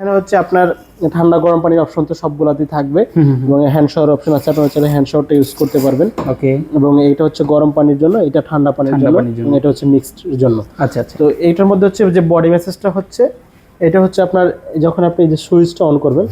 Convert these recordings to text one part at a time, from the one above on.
এখানে হচ্ছে আপনার ঠান্ডা গরম পানির অপশন তো সবগুলাতেই থাকবে। এবং হ্যান্ড শাওয়ার অপশন আছে আপনারা চাইলে হ্যান্ড শাওয়ারটা ইউজ করতে পারবেন। ওকে। এবং এটা হচ্ছে গরম পানির জন্য এটা ঠান্ডা পানির জন্য এটা হচ্ছে মিক্সড জন্য। আচ্ছা আচ্ছা। তো এইটার মধ্যে হচ্ছে যে বডি ম্যাসেজটা হচ্ছে এটা হচ্ছে আপনার যখন আপনি এই যে সুইচটা অন করবেন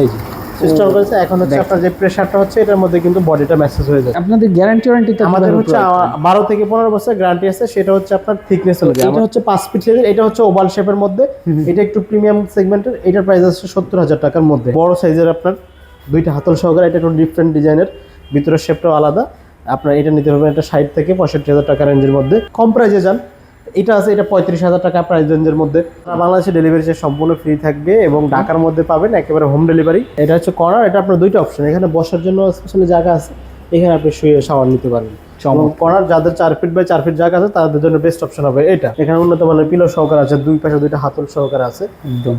এই যে। অন করেছে এখন হচ্ছে আপনার যে প্রেসারটা হচ্ছে এটার মধ্যে কিন্তু বডিটা মেসেজ হয়ে যায় আপনাদের গ্যারান্টি ওয়ারেন্টি তো আমাদের হচ্ছে provide আ- বারো থেকে পনেরো বছর গ্যারান্টি আছে সেটা হচ্ছে আপনার থিকনেস অনুযায়ী এটা হচ্ছে পাঁচ ফিট সাইজের এটা হচ্ছে ওভাল শেপের মধ্যে। এটা একটু প্রিমিয়াম সেগমেন্টের এটার প্রাইস আছে সত্তর হাজার টাকার মধ্যে। বড় সাইজের আপনার দুইটা হাতল সহকারে এটা একটু ডিফারেন্ট ডিজাইনের ভিতরের শেপটাও আলাদা। আপনার এটা নিতে পারবেন এটা ষাট থেকে পঁয়ষট্টি হাজার টাকা রেঞ্জের মধ্যে। কম প্রাইজে যান এটা আছে, এটা পঁয়ত্রিশ হাজার টাকা প্রাইস রেঞ্জের মধ্যে। বাংলাদেশে ডেলিভারি সে সম্পূর্ণ ফ্রি থাকবে এবং ঢাকার মধ্যে পাবেন একেবারে হোম ডেলিভারি এটা হচ্ছে করার এটা আপনার দুইটা অপশন এখানে বসার জন্য স্পেশালি জায়গা আছে, এখানে আপনি শুয়ে শাওয়ার নিতে পারবেন। কর্নার যাদের চার ফিট বাই চার ফিট জায়গা আছে তাদের জন্য বেস্ট অপশন হবে এটা। এখানে উন্নত মানের পিলো সহকার আছে দুই পাশে দুইটা হাতল সহকার আছে।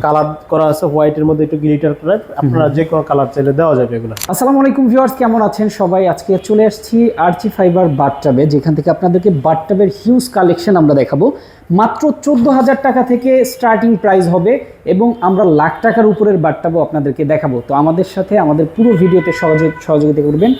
কালার করা আছে হোয়াইটের মধ্যে একটু গ্লিটার করা আপনারা যে কোনো কালার চাইলে দেওয়া যাবে এগুলো। আসসালামু আলাইকুম ভিউয়ার্স কেমন আছেন সবাই? আজকে চলে আসছি আরচি ফাইবার বাথটাবে যেখান থেকে আপনাদেরকে বাথটাবের হিউজ কালেকশন আমরা দেখাবো। মাত্র চোদ্দ হাজার টাকা থেকে স্টার্টিং প্রাইস হবে এবং আমরা লাখ টাকার উপরের বাথটাবও আপনাদেরকে দেখাবো। তো আমাদের সাথে আমাদের পুরো ভিডিওতে সহযোগ সহযোগিতা করবেন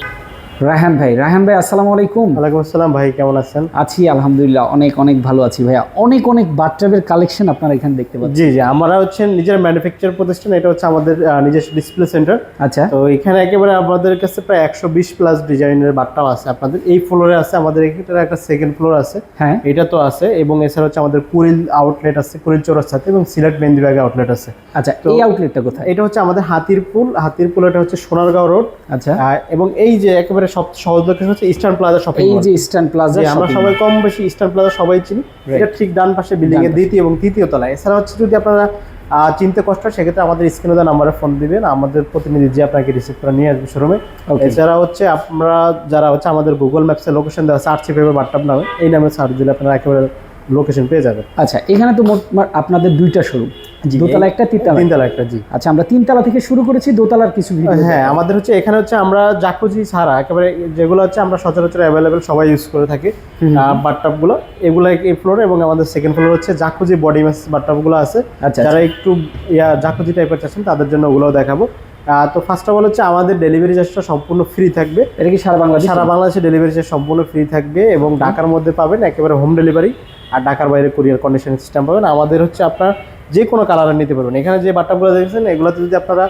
রায়হান ভাই রায়হান ভাই আসসালামু আলাইকুম। ওয়ালাইকুম আসসালাম ভাই কেমন আছেন? আছি আলহামদুলিল্লাহ অনেক অনেক ভালো আছি ভাইয়া। অনেক অনেক বাথটাবের কালেকশন আপনারা এখানে দেখতে পাচ্ছেন। জি জি আমরা হচ্ছে নিজের ম্যানুফ্যাকচার প্রতিষ্ঠান এটা হচ্ছে আমাদের নিজস্ব ডিসপ্লে সেন্টার আচ্ছা। তো এখানে একেবারে আমাদের কাছে প্রায় একশো বিশ প্লাস ডিজাইনের বাট্টাও আছে। আপনাদের এই ফ্লোরে আছে আমাদের এখানে একটা সেকেন্ড ফ্লোর আছে। হ্যাঁ। এটা তো আছে এবং এছাড়া হচ্ছে আমাদের কুড়িল আউটলেট আছে কুড়িল চৌরাস্তাতে এবং সিলেট মেহেন্দিবাগে আউটলেট আছে। আচ্ছা এই আউটলেটটা কোথায়? এটা হচ্ছে আমাদের হাতিরপুল হাতিরপুল এটা হচ্ছে সোনারগাঁও রোড আচ্ছা। এবং এই যে একেবারে সব সহজ লোকেশন হচ্ছে ইস্টার্ন প্লাজা শপিং এই যে ইস্টার্ন প্লাজা আমরা সবাই কম বেশি ইস্টার্ন প্লাজা সবাই চিনি। এটা ঠিক ডান পাশে বিল্ডিং এর দ্বিতীয় এবং তৃতীয় তলায়। এছাড়া হচ্ছে যদি আপনারা চিনতে কষ্ট হয় সেক্ষেত্রে আমাদের স্ক্রিনে দেওয়া নাম্বারে ফোন দিবেন। আমাদের প্রতিনিধি যে আপনাকে রিসিভ করে নিয়ে আসবে শোরুমে এছাড়া হচ্ছে আমরা যারা হচ্ছে আমাদের গুগল ম্যাপসে লোকেশন দেওয়া সার্চ হিসেবে বাট্টাপ নামে। এই নামে সার্চ দিলে আপনারা একেবারে লোকেশন পেয়ে যাবেন আচ্ছা এখানে তো মোট আপনাদের দুইটা শোরুম দোতলা একটা তিনতলা তিনতলা একটা জি। আচ্ছা আমরা তিনতলা থেকে শুরু করেছি দোতলার কিছু ভিডিও হ্যাঁ আমাদের হচ্ছে এখানে হচ্ছে আমরা জাকুজি ছাড়া একেবারে যেগুলো হচ্ছে আমরা সচরাচর অ্যাভেলেবেল সবাই ইউজ করে থাকি। বাটটাপগুলো এগুলো এই ফ্লোর এবং আমাদের সেকেন্ড ফ্লোর হচ্ছে জাকুজি বডি ম্যাস বাটটাপগুলো আছে। আচ্ছা যারা একটু ইয়া জাকুজি টাইপের চাচ্ছেন তাদের জন্য ওগুলোও দেখাবো। তো ফার্স্ট অফ অল হচ্ছে আমাদের ডেলিভারি চার্জটা সম্পূর্ণ ফ্রি থাকবে। এটা কি সারা বাংলাদেশ? সারা বাংলাদেশে ডেলিভারি চার্জ সম্পূর্ণ ফ্রি থাকবে এবং ঢাকার মধ্যে পাবেন একেবারে হোম ডেলিভারি আর ঢাকার বাইরে কুরিয়ার কন্ডিশন সিস্টেম পাবেন। আমাদের হচ্ছে আপনার যে কোনো কালার নিতে পারবেন। এখানে যে বাট্টাগুলো দেখছেন এগুলোতে যদি আপনারা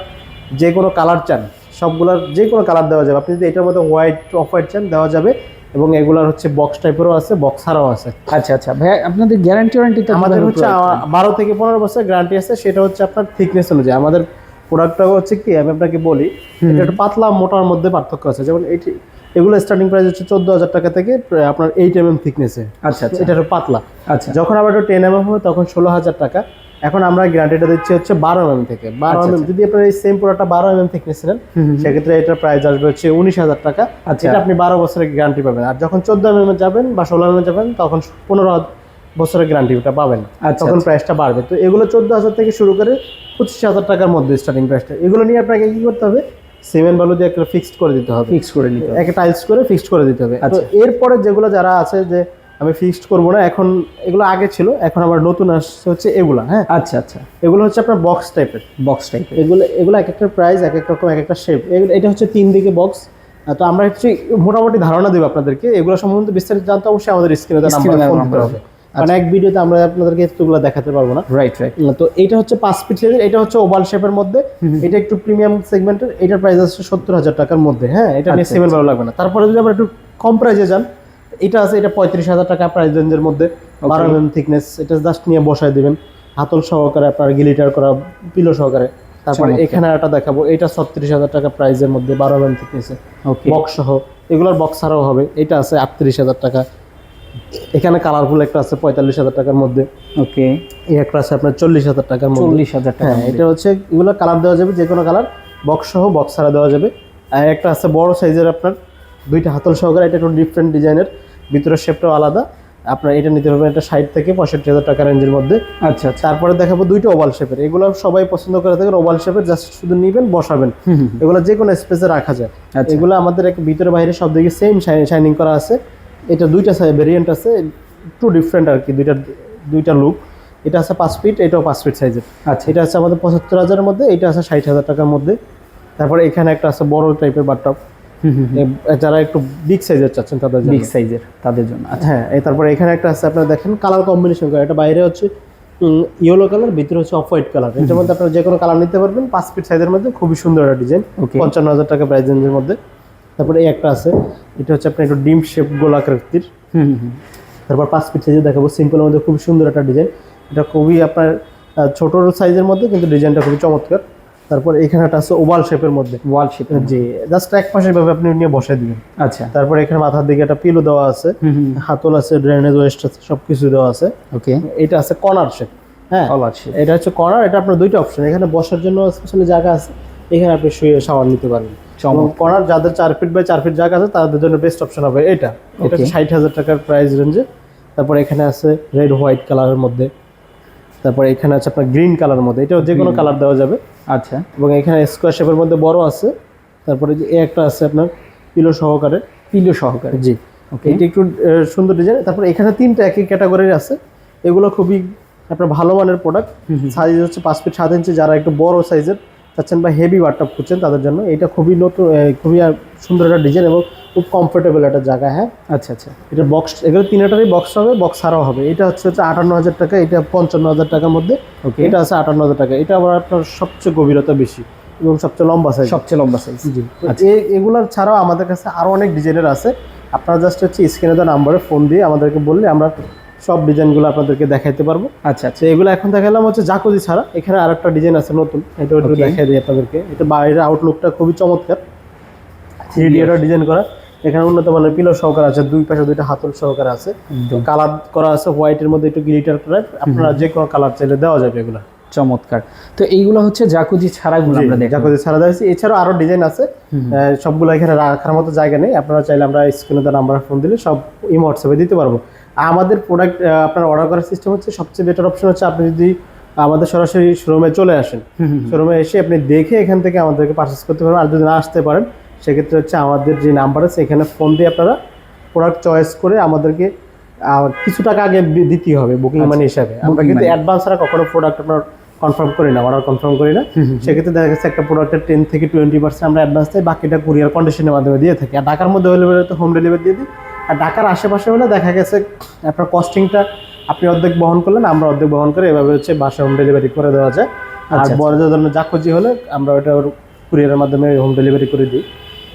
যে কোনো কালার চান সবগুলোর যে কোনো কালার দেওয়া যাবে। আপনি যদি এটার মধ্যে হোয়াইট অফ হোয়াইট চান দেওয়া যাবে। এবং এগুলার হচ্ছে বক্স টাইপেরও আছে বক্স ছাড়াও আছে। আচ্ছা আচ্ছা। ভাইয়া আপনাদের গ্যারান্টি ওয়ারেন্টি আমাদের হচ্ছে বারো থেকে পনেরো বছর গ্যারান্টি আছে। সেটা হচ্ছে আপনার থিকনেস অনুযায়ী। আমাদের প্রোডাক্টটা হচ্ছে কি আমি আপনাকে বলি এটা একটু পাতলা মোটার মধ্যে পার্থক্য আছে। যেমন এটি এগুলো স্টার্টিং প্রাইস হচ্ছে চোদ্দ হাজার টাকা থেকে আপনার এইট এম এম থিকনেসে আচ্ছা আচ্ছা। এটা পাতলা। আচ্ছা। যখন আবার টেন এম এম হবে তখন ষোলো হাজার টাকা। এখন আমরা গ্যারান্টিটা দিচ্ছি হচ্ছে বারো এম এম থেকে। বারো আচ্ছা, এম যদি আপনার এই সেম প্রোডাক্টটা বারো এম এম থিকনেস নেন। সেক্ষেত্রে এটার প্রাইস আসবে হচ্ছে উনিশ হাজার টাকা। আচ্ছা। এটা আপনি বারো বছরের গ্যারান্টি পাবেন। আর যখন চোদ্দ এম এম যাবেন বা ষোলো এম যাবেন তখন পনেরো বছরের গ্যারান্টি ওটা পাবেন। আচ্ছা, তখন প্রাইসটা বাড়বে। তো এগুলো চোদ্দ হাজার থেকে শুরু করে পঁচিশ হাজার টাকার মধ্যে স্টার্টিং প্রাইসটা এগুলো নিয়ে আপনাকে কি করতে হবে? সিমেন্ট বালু দিয়ে একটা ফিক্সড করে দিতে হবে। ফিক্স করে নিতে হবে। একটা টাইলস করে ফিক্সড করে দিতে হবে। তো আচ্ছা। এরপরে যেগুলো যারা আছে যে আমি ফিক্সড করব না এখন এগুলো আগে ছিল এখন আবার নতুন আসছে হচ্ছে এগুলো হ্যাঁ? আচ্ছা আচ্ছা। এগুলো হচ্ছে আপনার বক্স টাইপের বক্স টাইপের এগুলো এগুলো এক একটা প্রাইস এক এক রকম এক একটা শেপ এটা হচ্ছে তিন দিকে বক্স তো আমরা হচ্ছে মোটামুটি ধারণা দেবো আপনাদেরকে। এগুলো সম্বন্ধে বিস্তারিত জানতে অবশ্যই আমাদের স্ক্রিনে নাম্বার ফোন হবে। কারণ এক ভিডিওতে আমরা আপনাদেরকে এতগুলো দেখাতে পারব না। রাইট রাইট তো এটা হচ্ছে পাঁচ ফিট সাইজের এটা হচ্ছে ওভাল শেপের মধ্যে। এটা একটু প্রিমিয়াম সেগমেন্টের এটার প্রাইস আছে সত্তর হাজার টাকার মধ্যে। হ্যাঁ এটা নিয়ে আচ্ছা, সেভেন ভালো লাগবে না। তারপরে যদি আমরা একটু কম প্রাইসে যান এটা আছে এটা পঁয়ত্রিশ হাজার টাকা প্রাইস রেঞ্জের মধ্যে। বারো এম থিকনেস এটা জাস্ট নিয়ে বসায় দিবেন। হাতল সহকারে আপনার গিলিটার করা পিলো সহকারে। তারপরে। এখানে একটা দেখাবো এটা ছত্রিশ হাজার টাকা প্রাইসের মধ্যে বারো এম থিকনেসে বক্স সহ এগুলোর বক্স ছাড়াও হবে। এটা আছে আটত্রিশ হাজার টাকা। এখানে কালারফুল একটা আছে পঁয়তাল্লিশ হাজার টাকার মধ্যে। ওকে। এই একটা আছে আপনার চল্লিশ হাজার টাকার মধ্যে। চল্লিশ হাজার টাকা হ্যাঁ এটা হচ্ছে এগুলো কালার দেওয়া যাবে যে কোনো কালার বক্স সহ বক্স ছাড়া দেওয়া যাবে। আর একটা আছে বড় সাইজের আপনার দুইটা হাতল সহকারে এটা একটু ডিফারেন্ট ডিজাইনের ভিতরের শেপটাও আলাদা। আপনার এটা নিতে পারবেন এটা ষাট থেকে পঁয়ষট্টি হাজার টাকা রেঞ্জের মধ্যে। আচ্ছা আচ্ছা। তারপরে দেখাবো দুইটা ওভাল শেপের এগুলো সবাই পছন্দ করে থাকেন ওভাল শেপের জাস্ট শুধু নিবেন বসাবেন। এগুলো যে কোনো স্পেসে রাখা যায়। আচ্ছা। এগুলো আমাদের এক ভিতরে বাইরে সব দিকে সেম শাইনিং করা আছে। এটা দুইটা ভেরিয়েন্ট আছে একটু ডিফারেন্ট আর কি দুইটা দুইটা লুক এটা আছে পাঁচ ফিট এটাও পাঁচ ফিট সাইজের আচ্ছা। এটা আছে আমাদের পঁচাত্তর হাজারের মধ্যে এটা আছে ষাট হাজার টাকার মধ্যে। তারপরে এখানে একটা আছে বড় টাইপের বাথটব যারা একটু বিগ সাইজের চাচ্ছেন তাদের জন্য। বিগ সাইজের তাদের জন্য। আচ্ছা। হ্যাঁ এই তারপরে এখানে একটা আছে আপনারা দেখেন কালার কম্বিনেশন করে। এটা বাইরে হচ্ছে ইয়েলো কালার ভিতরে হচ্ছে অফ হোয়াইট কালার এটার মধ্যে আপনারা যে কোনো কালার নিতে পারবেন পাঁচ ফিট সাইজের মধ্যে খুবই সুন্দর একটা ডিজাইন পঞ্চান্ন হাজার টাকা প্রাইস রেঞ্জের মধ্যে। তারপরে এই একটা আছে। এটা হচ্ছে আপনার একটু ডিম শেপ গোলাকৃতির। তারপর পাঁচ ফিট সাইজে দেখাবো সিম্পলের মধ্যে খুব সুন্দর একটা ডিজাইন এটা খুবই আপনার ছোট সাইজের মধ্যে কিন্তু ডিজাইনটা খুবই চমৎকার। তারপর এখানে একটা আছে ওভাল শেপের মধ্যে। ওয়াল শেপ জি জাস্ট এক পাশে ভাবে আপনি নিয়ে বসাই দিবেন। আচ্ছা। তারপর এখানে মাথার দিকে একটা পিলো দেওয়া আছে। হাতল আছে ড্রেনেজ ওয়েস্ট আছে সব কিছু দেওয়া আছে। ওকে। এটা আছে কর্নার শেপ হ্যাঁ এটা হচ্ছে কর্নার এটা আপনার দুইটা অপশন এখানে বসার জন্য স্পেশালি জায়গা আছে। এখানে আপনি শুয়ে শাওয়ার নিতে পারবেন করার যাদের চার ফিট বাই চার ফিট জায়গা আছে তাদের জন্য বেস্ট অপশন হবে এটা। এটা ষাট হাজার টাকার প্রাইস রেঞ্জে তারপর এখানে আছে রেড হোয়াইট কালারের মধ্যে। তারপর এখানে আছে আপনার গ্রিন কালারের মধ্যে। এটাও যে কোনো কালার দেওয়া যাবে। আচ্ছা। এবং এখানে স্কোয়ার শেপের মধ্যে বড় আছে। তারপরে যে একটা আছে আপনার পিলো সহকারে। পিলো সহকারে। জি। ওকে এটা একটু সুন্দর ডিজাইন তারপর এখানে তিনটা একই ক্যাটাগরির আছে। এগুলো খুবই আপনার ভালো মানের প্রোডাক্ট সাইজ হচ্ছে পাঁচ ফিট সাত ইঞ্চি যারা একটু বড় সাইজের চাচ্ছেন বা হেভি ওয়ার্কটপ খুঁজছেন তাদের জন্য। এটা খুবই নতুন খুবই সুন্দর একটা ডিজাইন এবং খুব কমফোর্টেবল একটা জায়গা হ্যাঁ? আচ্ছা আচ্ছা। এটা বক্স এগুলো তিনটারই বক্স হবে বক্স ছাড়াও হবে। এটা হচ্ছে হচ্ছে আটান্ন হাজার টাকা এটা পঞ্চান্ন হাজার টাকার মধ্যে। ওকে এটা আছে আটান্ন হাজার টাকা। এটা আবার আপনার সবচেয়ে গভীরতা বেশি এবং সবচেয়ে লম্বা সাইজ সবচেয়ে লম্বা সাইজ জি। এ- এগুলার ছাড়াও আমাদের কাছে আরও অনেক ডিজাইনের আছে। আপনারা জাস্ট হচ্ছে স্ক্রিনে দেওয়া নাম্বারে ফোন দিয়ে আমাদেরকে বললে আমরা সব ডিজাইনগুলো আপনাদেরকে দেখাইতে পারব। আচ্ছা আচ্ছা। এগুলো এখন দেখালাম হচ্ছে জাকুজি ছাড়া। এখানে আরেকটা ডিজাইন আছে নতুন। এটা একটু দেখাই দিই আপনাদেরকে। এটা বাইরের আউটলুকটা খুবই চমৎকার। থ্রি ডি একটা ডিজাইন করা। এখানে উন্নত মানের পিলো সহকার আছে দুই পাশে দুইটা হাতল সহকার আছে। কালার করা আছে হোয়াইটের মধ্যে একটু গ্লিটার করা আপনারা যে কোনো কালার চাইলে দেওয়া যাবে এগুলো। চমৎকার। তো এইগুলো হচ্ছে জাকুজি ছাড়াগুলো আমরা দেখব জাকুজি ছাড়া দেওয়া হয়েছে। এছাড়াও আরও ডিজাইন আছে। সবগুলো এখানে রাখার মতো জায়গা নেই। আপনারা চাইলে আমরা স্ক্রিনে দেওয়া নাম্বার ফোন দিলে সব ইমো হোয়াটসঅ্যাপে দিতে পারব। আর আমাদের প্রোডাক্ট আপনার অর্ডার করার সিস্টেম হচ্ছে সবচেয়ে বেটার অপশন হচ্ছে আপনি যদি আমাদের সরাসরি শোরুমে চলে আসেন। শোরুমে এসে আপনি দেখে এখান থেকে আমাদেরকে পারচেস করতে পারবেন। আর যদি না আসতে পারেন সেক্ষেত্রে হচ্ছে আমাদের যে নাম্বার আছে এখানে ফোন দিয়ে আপনারা প্রোডাক্ট চয়েস করে আমাদেরকে কিছু টাকা আগে দিতে হবে বুকিং মানি হিসাবে। আমরা কিন্তু। অ্যাডভান্স ছাড়া কখনো প্রোডাক্ট আপনার কনফার্ম করি না অর্ডার কনফার্ম করি না। সেক্ষেত্রে দেখা গেছে একটা প্রোডাক্টের টেন থেকে টোয়েন্টি পার্সেন্ট আমরা অ্যাডভান্স দিই বাকিটা কুরিয়ার কন্ডিশনের মাধ্যমে দিয়ে থাকি। আর ঢাকার মধ্যে হলে তো হোম ডেলিভারি দিয়ে দিই। আর ঢাকার আশেপাশে হলে দেখা গেছে আপনার কস্টিংটা আপনি অর্ধেক বহন করলেন আমরা অর্ধেক বহন করে এভাবে হচ্ছে বাসায় হোম ডেলিভারি করে দেওয়া যায়। আর আচ্ছা, বড় ধরনের জাকুজি হলে আমরা ওটা কুরিয়ারের মাধ্যমে হোম ডেলিভারি করে দিই।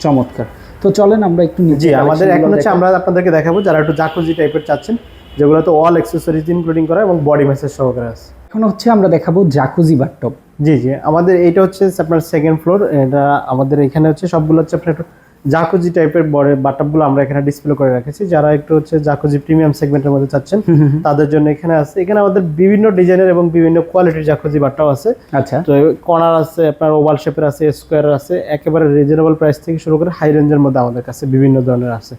চমৎকার। তো চলেন আমরা একটু জি আমাদের এখন হচ্ছে আমরা আপনাদেরকে দেখাবো যারা একটু জাকুজি টাইপের চাচ্ছেন যেগুলো তো অল অ্যাক্সেসরিজ ইনক্লুডিং করা এবং বডি ম্যাসেজ সহকারে আছে। এখন হচ্ছে আমরা দেখাবো জাকুজি বাথটব জি জি আমাদের এইটা হচ্ছে আপনার সেকেন্ড ফ্লোর এটা আমাদের এখানে হচ্ছে সবগুলো হচ্ছে আপনার একটু জাকুজি টাইপের বড় বাটাপগুলো আমরা এখানে ডিসপ্লে করে রেখেছি। যারা একটু হচ্ছে জাকুজি প্রিমিয়াম সেগমেন্টের মধ্যে চাচ্ছেন তাদের জন্য এখানে আছে। এখানে আমাদের বিভিন্ন ডিজাইনের এবং বিভিন্ন কোয়ালিটির জাকুজি বাটাও আছে। আচ্ছা। তো কর্নার আছে আপনার ওভাল শেপের আছে স্কোয়ার আছে। একেবারে রিজনেবল প্রাইস থেকে শুরু করে হাই রেঞ্জের মধ্যে আমাদের কাছে বিভিন্ন ধরনের আছে।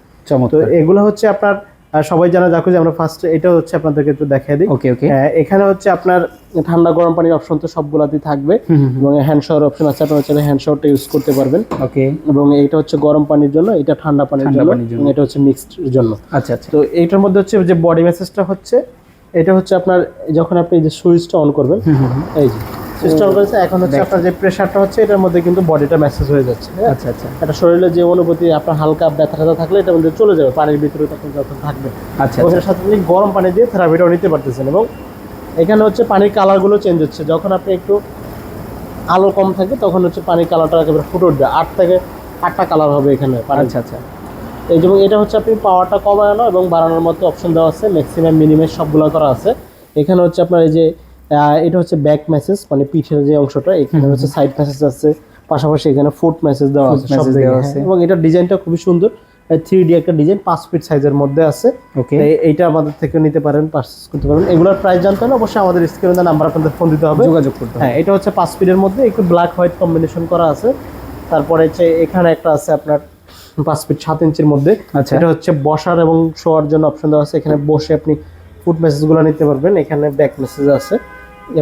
তো এগুলো হচ্ছে আপনার সবাই জানা যাক যে আমরা ফার্স্ট এটা হচ্ছে আপনাদেরকে একটু দেখাই দিই। ওকে ওকে এখানে হচ্ছে আপনার ঠান্ডা গরম পানির অপশন তো সবগুলাতেই থাকবে। এবং হ্যান্ড শাওয়ার অপশন আছে আপনারা চাইলে হ্যান্ড শাওয়ারটা ইউজ করতে পারবেন। ওকে এবং এটা হচ্ছে গরম পানির জন্য এটা ঠান্ডা পানির জন্য এটা হচ্ছে মিক্সড জন্য। আচ্ছা আচ্ছা। তো এইটার মধ্যে হচ্ছে যে বডি ম্যাসেজটা হচ্ছে এটা হচ্ছে আপনার যখন আপনি যে সুইচটা অন করবেন এই যে সুইচটা অন করেছে এখন হচ্ছে আপনার যে প্রেসারটা হচ্ছে এটার মধ্যে কিন্তু বডিটা মেসেজ হয়ে যাচ্ছে হ্যাঁ? আচ্ছা আচ্ছা। একটা শরীরে যে অনুভূতি আপনার হালকা ব্যথা ট্যাথা থাকলে এটার মধ্যে চলে যাবে পানির ভিতরে তখন যখন থাকবে। আচ্ছা আচ্ছা। সাথে আপনি গরম পানি দিয়ে থেরাপিটাও নিতে পারতেছেন এবং এখানে হচ্ছে পানির কালারগুলো চেঞ্জ হচ্ছে। যখন আপনি একটু আলো কম থাকে তখন হচ্ছে পানির কালারটা একেবারে ফুটে উঠবে। আট থেকে আটটা কালার হবে এখানে আচ্ছা আচ্ছা। এই যেমন এটা হচ্ছে আপনি পাওয়ারটা কমানো এবং বাড়ানোর মতো অপশন দেওয়া আছে ম্যাক্সিমাম মিনিমাম সবগুলো করা আছে। এখানে হচ্ছে আপনার এই যে এটা হচ্ছে ব্যাক মেসেজ মানে পিঠের যে অংশটা এখানে হচ্ছে সাইড মেসেজ আছে পাশাপাশি এখানে ফুট মেসেজ দেওয়া আছে সব। আছে। এবং এটা ডিজাইনটা খুবই সুন্দর থ্রি ডি একটা ডিজাইন পাঁচ ফিট সাইজের মধ্যে আছে। এইটা আমাদের থেকে নিতে পারেন পারচেস করতে পারেন। এগুলোর প্রাইস জানতে হলে অবশ্যই আমাদের স্ক্রিনে নাম্বার আপনাদের ফোন দিতে হবে। যোগাযোগ করতে হ্যাঁ এটা হচ্ছে পাঁচ ফিটের মধ্যে একটু ব্ল্যাক হোয়াইট কম্বিনেশন করা আছে। তারপরে হচ্ছে এখানে একটা আছে আপনার পাঁচ ফিট সাত ইঞ্চির মধ্যে। আচ্ছা। এটা হচ্ছে বসার এবং শোয়ার জন্য অপশন দেওয়া আছে। এখানে বসে আপনি ফুড মেসেজগুলো নিতে পারবেন। এখানে ব্যাক মেসেজ আছে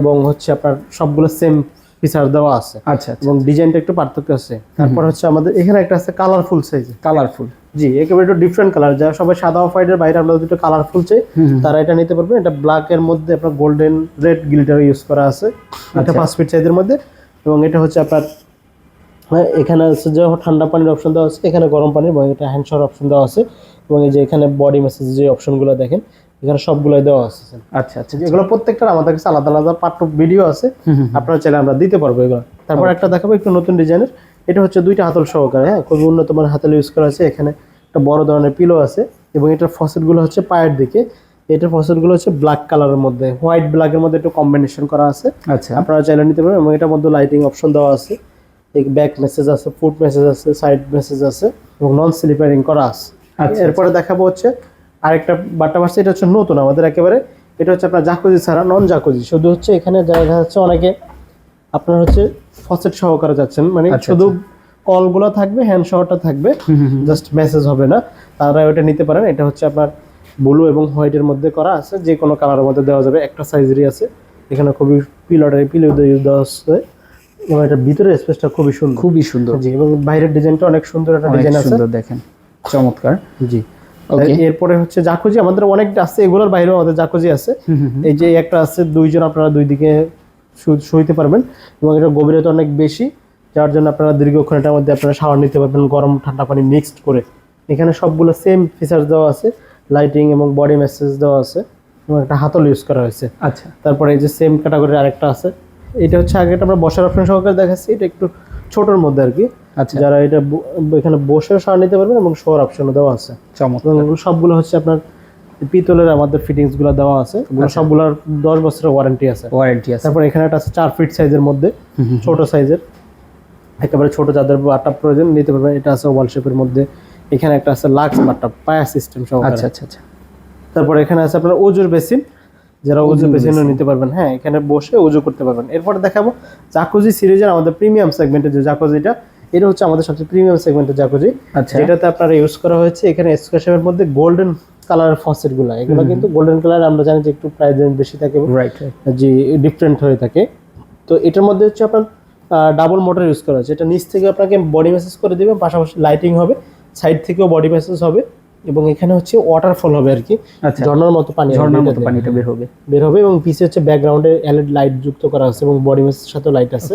এবং হচ্ছে আপনার সবগুলো সেম ফিচার দেওয়া আছে। আচ্ছা আচ্ছা। এবং ডিজাইনটা একটু পার্থক্য আছে। তারপর হচ্ছে আমাদের এখানে একটা আছে কালারফুল সাইজ কালারফুল জি একেবারে একটু ডিফারেন্ট কালার যারা সবাই সাদা অফ হোয়াইটের বাইরে আমরা দুটো কালারফুল চাই তারা এটা নিতে পারবেন। এটা ব্ল্যাক এর মধ্যে আপনার গোল্ডেন রেড গিল্টার ইউজ করা আছে। এটা আচ্ছা। পাঁচ ফিট সাইজের মধ্যে। এবং এটা হচ্ছে আপনার হ্যাঁ, এখানে আছে যে ঠান্ডা পানির অপশন দেওয়া আছে এখানে গরম পানির এবং এটা হ্যান্ড শাওয়ার অপশন দেওয়া আছে এবং এই যে এখানে বডি ম্যাসেজ যে অপশনগুলো দেখেন এখানে সবগুলোই দেওয়া আছে আচ্ছা আচ্ছা এগুলো প্রত্যেকটার আমাদের কাছে আলাদা আলাদা পার্ট ভিডিও আছে আপনারা চাইলে আমরা দিতে পারব এগুলো। তারপর একটা দেখাবো একটু নতুন ডিজাইনের এটা হচ্ছে দুইটা হাতল সহকারে হ্যাঁ খুবই উন্নত মানের হাতল ইউজ করা আছে এখানে একটা বড় ধরনের পিলো আছে এবং এটার ফসেটগুলো হচ্ছে পায়ের দিকে এটার ফসেটগুলো হচ্ছে ব্ল্যাক কালারের মধ্যে হোয়াইট ব্ল্যাকের মধ্যে একটু কম্বিনেশন করা আছে। আচ্ছা। আপনারা চাইলে নিতে পারবেন এবং এটার মধ্যে লাইটিং অপশন দেওয়া আছে। ব্যাক মেসেজ আছে ফুট মেসেজ আছে সাইড মেসেজ আছে এবং নন স্লিপারিং করা আছে। আচ্ছা, এরপরে দেখাবো হচ্ছে আরেকটা বাট্টা বাসছে এটা হচ্ছে নতুন আমাদের একেবারে। এটা হচ্ছে আপনার জাকুজি ছাড়া নন জাকুজি শুধু হচ্ছে এখানে দেখা যাচ্ছে অনেকে আপনার হচ্ছে ফসেট সহকারে যাচ্ছেন মানে আচ্ছা, শুধু কলগুলো থাকবে হ্যান্ড শাওয়ারটা থাকবে জাস্ট মেসেজ হবে না। তারা ওটা নিতে পারেন এটা হচ্ছে আপনার ব্লু এবং হোয়াইটের মধ্যে করা আছে যে কোনো কালারের মধ্যে দেওয়া যাবে একটা সাইজেরই আছে। এখানে খুবই পিলটারি পিলো দেওয়া আছে এবং এটার ভিতরে স্পেসটা খুবই সুন্দর। খুবই সুন্দর। জি এবং বাইরের ডিজাইনটা অনেক সুন্দর একটা ডিজাইন আছে। সুন্দর দেখেন। চমৎকার। জি। এরপরে হচ্ছে জাকুজি আমাদের অনেক আছে এগুলোর বাইরেও আমাদের জাকুজি আছে। এই যে একটা আছে দুইজন আপনারা দুই দিকে শুইতে পারবেন। এবং এটা গভীরতা অনেক বেশি যার জন্য আপনারা দীর্ঘক্ষণ এটার মধ্যে আপনারা শাওয়ার নিতে পারবেন গরম ঠান্ডা পানি মিক্সড করে। এখানে সবগুলো সেম ফিচার্স দেওয়া আছে লাইটিং এবং বডি মেসেজ দেওয়া আছে এবং একটা হাতল ইউজ করা হয়েছে। আচ্ছা। তারপরে এই যে সেম ক্যাটাগরির আরেকটা আছে এটা হচ্ছে আগে আমরা বসার অপশন সহকারে দেখাচ্ছি এটা একটু ছোটোর মধ্যে আর কি। আচ্ছা। যারা এটা এখানে বসে সার নিতে পারবেন এবং শোয়ার অপশনও দেওয়া আছে। চমৎকার। সবগুলো হচ্ছে আপনার পিতলের আমাদের ফিটিংসগুলো দেওয়া আছে। ওগুলো সবগুলোর দশ বছরের ওয়ারেন্টি আছে। ওয়ারেন্টি আছে। তারপর এখানে একটা আছে চার ফিট সাইজের মধ্যে ছোট সাইজের একেবারে ছোট যাদের বাটটা প্রয়োজন নিতে পারবেন। এটা আছে ওয়াল শেপের মধ্যে। এখানে একটা আছে লাক্স বাটটা পায়া সিস্টেম সহ আচ্ছা আচ্ছা আচ্ছা। তারপর এখানে আছে আপনার উজুর বেসিন যারা উজু বেসিনও নিতে পারবেন হ্যাঁ এখানে বসে উজু করতে পারবেন। এরপরে দেখাবো জাকুজি সিরিজের আমাদের প্রিমিয়াম সেগমেন্টের যে জাকুজিটা এটা হচ্ছে আমাদের সবচেয়ে প্রিমিয়াম সেগমেন্টের জাকুজি। আচ্ছা। যেটাতে আপনারা ইউজ করা হয়েছে এখানে স্কোয়াশের মধ্যে গোল্ডেন কালার ফসেটগুলো এগুলো কিন্তু গোল্ডেন কালার আমরা জানি যে একটু প্রাইস রেঞ্জ বেশি থাকে যে ডিফারেন্ট হয়ে থাকে। তো এটার মধ্যে হচ্ছে আপনার ডাবল মোটর ইউজ করা হয়েছে। এটা নিচ থেকে আপনাকে বডি মেসেজ করে দেবে পাশাপাশি লাইটিং হবে সাইড থেকেও বডি মেসেজ হবে। এবং এখানে হচ্ছে ওয়াটারফল হবে আর কি। ঝর্নার ঝর্ণার মতো পানি ঝর্ণার মতো। পানিটা বের হবে। বের হবে এবং পিছে হচ্ছে ব্যাকগ্রাউন্ডে এলইডি লাইট যুক্ত করা আছে এবং বডি মেসের সাথে লাইট আছে।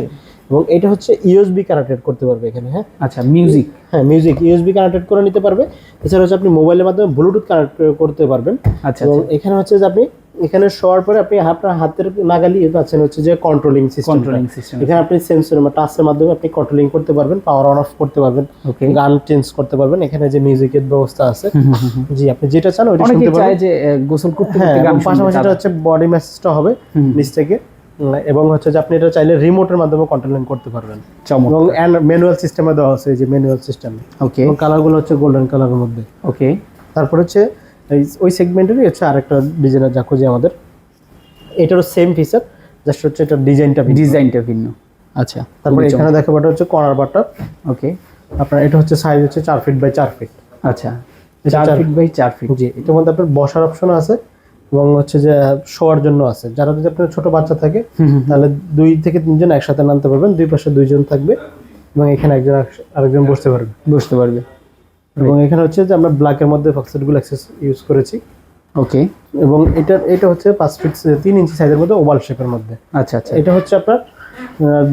এবং এটা হচ্ছে ইউএসবি কানেক্টেড করতে পারবে এখানে হ্যাঁ? আচ্ছা মিউজিক হ্যাঁ মিউজিক ইউএসবি কানেক্টেড করে নিতে পারবে। এছাড়া হচ্ছে আপনি মোবাইলের মাধ্যমে ব্লুটুথ কানেক্ট করতে পারবেন। আচ্ছা এবং আচ্ছা। এখানে হচ্ছে যে আপনি এখানে শোয়ার পরে আপনি আপনার হাতের নাগালি পাচ্ছেন হচ্ছে যে কন্ট্রোলিং সিস্টেম কন্ট্রোলিং সিস্টেম এখানে আপনি সেন্সর বা টাচের মাধ্যমে আপনি কন্ট্রোলিং করতে পারবেন পাওয়ার অন অফ করতে পারবেন ওকে গান চেঞ্জ করতে পারবেন। এখানে যে মিউজিকের ব্যবস্থা আছে। জি আপনি যেটা চান ওইটা অনেকে শুনতে চায় পারবেন। যে গোসল করতে হ্যাঁ গান পাশাপাশি এটা হচ্ছে বডি মেসেজটা হবে। নিচ থেকে। এবং হচ্ছে যে আপনি এটা চাইলে রিমোটের মাধ্যমে কন্ট্রোলিং করতে পারবেন। এবং ম্যানুয়াল সিস্টেমে দেওয়া আছে এই যে ম্যানুয়াল সিস্টেম ওকে এবং কালারগুলো হচ্ছে গোল্ডেন কালারের মধ্যে। ওকে তারপর হচ্ছে ওই সেগমেন্টেরই হচ্ছে আরেকটা ডিজাইনের জাকুজি আমাদের। এটারও সেম ফিচার জাস্ট হচ্ছে এটা ডিজাইনটা ডিজাইনটা ভিন্ন। আচ্ছা তারপর এখানে দেখা বাটা হচ্ছে কর্নার বাটা ওকে আপনার এটা হচ্ছে সাইজ হচ্ছে চার ফিট বাই চার ফিট আচ্ছা চার- ফিট বাই চার ফিট জি এটার মধ্যে আপনার বসার অপশন আছে। এবং হচ্ছে যে শোয়ার জন্য আছে। যারা যদি আপনার ছোট বাচ্চা থাকে তাহলে দুই থেকে তিনজন একসাথে নামতে পারবেন দুই পাশে দুইজন থাকবে এবং এখানে একজন আরেক- আরেকজন বসতে পারবে। বসতে পারবে। এবং এখানে হচ্ছে যে আমরা ব্ল্যাকের মধ্যে ফক্সেটগুলো অ্যাক্সেস ইউজ করেছি। ওকে এবং এটা এটা হচ্ছে পাঁচ ফিট তিন ইঞ্চি সাইজের মধ্যে ওভাল শেপের মধ্যে। আচ্ছা আচ্ছা। এটা হচ্ছে আপনার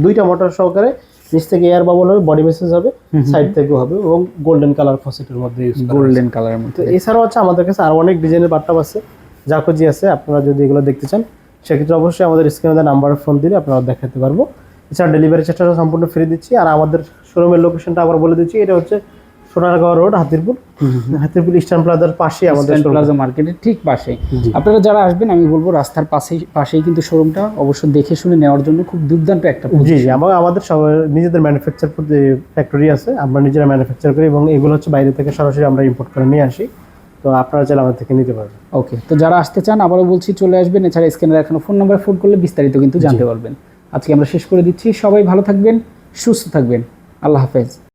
দুইটা মোটর সহকারে নিচ থেকে এয়ার বাবল হবে বডি মেসেজ হবে সাইড থেকেও হবে এবং গোল্ডেন কালার ফসেটের মধ্যে ইউজ গোল্ডেন কালারের মধ্যে। এছাড়াও হচ্ছে আমাদের কাছে আরও অনেক ডিজাইনের বাট্টাপ আছে। জাকোজি আছে আপনারা যদি এগুলো দেখতে চান সেক্ষেত্রে অবশ্যই আমাদের স্ক্রিনে দেওয়া নাম্বারে ফোন দিলে আপনারা দেখাতে পারব। এছাড়া ডেলিভারি চার্জটা সম্পূর্ণ ফ্রি দিচ্ছি। আর আমাদের শোরুমের লোকেশনটা আবার বলে দিচ্ছি এটা হচ্ছে সোনারগাঁও রোড হাতিরপুর হাতিরপুর ইস্টার্ন প্লাজার পাশে আমাদের। প্লাজা মার্কেটের ঠিক পাশে আপনারা যারা আসবেন আমি বলব রাস্তার পাশেই পাশেই কিন্তু শোরুমটা অবশ্য দেখে শুনে নেওয়ার জন্য খুব দুর্দান্ত একটা জি জি আমার আমাদের সব নিজেদের ম্যানুফ্যাকচার ফ্যাক্টরি আছে আমরা নিজেরা ম্যানুফ্যাকচার করি এবং এগুলো হচ্ছে বাইরে থেকে সরাসরি আমরা ইম্পোর্ট করে নিয়ে আসি। তো আপনারা চাইলে আমাদের থেকে নিতে পারবেন। ওকে তো যারা আসতে চান আবারও বলছি চলে আসবেন। এছাড়া স্ক্রিনে দেখানো ফোন নাম্বার ফোন করলে বিস্তারিত কিন্তু জানতে পারবেন। আজকে আমরা শেষ করে দিচ্ছি। সবাই ভালো থাকবেন সুস্থ থাকবেন। আল্লাহ হাফেজ।